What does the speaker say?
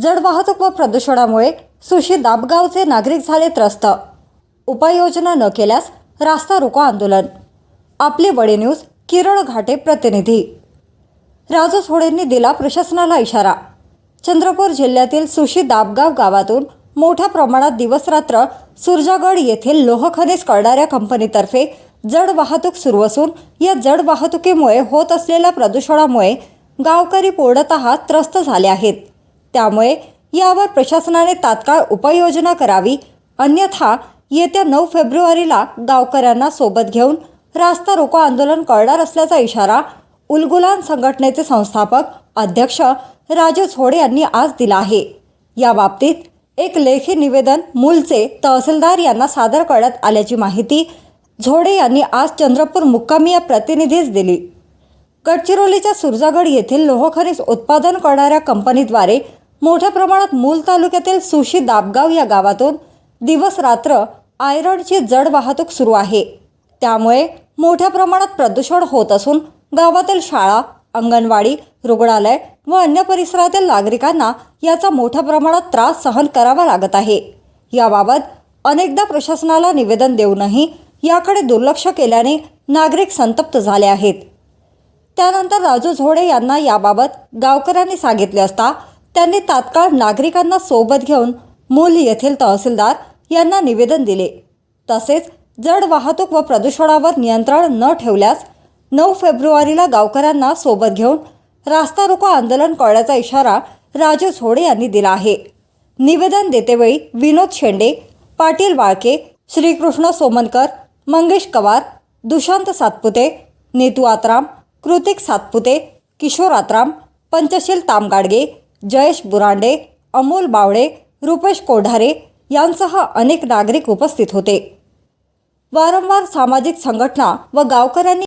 जड वाहतूक व प्रदूषणामुळे सुशी दाबगावचे नागरिक झाले त्रस्त. उपाययोजना न केल्यास रास्ता रोको आंदोलन. आपली वडे न्यूज किरण घाटे प्रतिनिधी. राजू सोडेंनी दिला प्रशासनाला इशारा. चंद्रपूर जिल्ह्यातील सुशी दाबगाव गावातून मोठ्या प्रमाणात दिवसरात्र सुरजागड येथील लोहखनिज करणाऱ्या कंपनीतर्फे जड वाहतूक सुरू असून या जड वाहतुकीमुळे होत असलेल्या प्रदूषणामुळे गावकरी पूर्णतः त्रस्त झाले आहेत. त्यामुळे यावर प्रशासनाने तात्काळ उपाययोजना करावी अन्यथा येत्या नऊ फेब्रुवारीला गावकऱ्यांना सोबत घेऊन रास्ता रोको आंदोलन करणार असल्याचा इशारा उलगुलान संघटनेचे संस्थापक अध्यक्ष राजू झोडे यांनी आज दिला आहे. या बाबतीत एक लेखी निवेदन मूलचे तहसीलदार यांना सादर करण्यात आल्याची माहिती झोडे यांनी आज चंद्रपूर मुक्कामी या प्रतिनिधीस दिली. गडचिरोलीच्या सुरजागड येथील लोहखनिज उत्पादन करणाऱ्या कंपनीद्वारे मोठ्या प्रमाणात मूल तालुक्यातील सुशी दाबगाव या गावातून दिवस रात्र आयरनची जड वाहतूक सुरू आहे. त्यामुळे मोठ्या प्रमाणात प्रदूषण होत असून गावातील शाळा अंगणवाडी रुग्णालय व अन्य परिसरातील नागरिकांना याचा मोठ्या प्रमाणात त्रास सहन करावा लागत आहे. याबाबत अनेकदा प्रशासनाला निवेदन देऊनही याकडे दुर्लक्ष केल्याने नागरिक संतप्त झाले आहेत. त्यानंतर राजू झोडे यांना याबाबत गावकऱ्यांनी सांगितले असता त्यांनी तात्काळ नागरिकांना सोबत घेऊन मूल येथील तहसीलदार यांना निवेदन दिले. तसेच जड वाहतूक व प्रदूषणावर नियंत्रण न ठेवल्यास नऊ फेब्रुवारीला गावकऱ्यांना सोबत घेऊन रास्ता रोको आंदोलन करण्याचा इशारा राजू झोडे यांनी दिला आहे. निवेदन देतेवेळी विनोद शेंडे पाटील वाळके श्रीकृष्ण सोमनकर मंगेश कवार दुशांत सातपुते नेतू आत्राम कृतिक सातपुते किशोर आत्राम पंचशील तामगाडगे जयेश बुरांडे अमोल बावडे रुपेश कोढारे यांसह अनेक नागरिक उपस्थित होते. वारंवार सामाजिक संघटना व गावकऱ्यांनी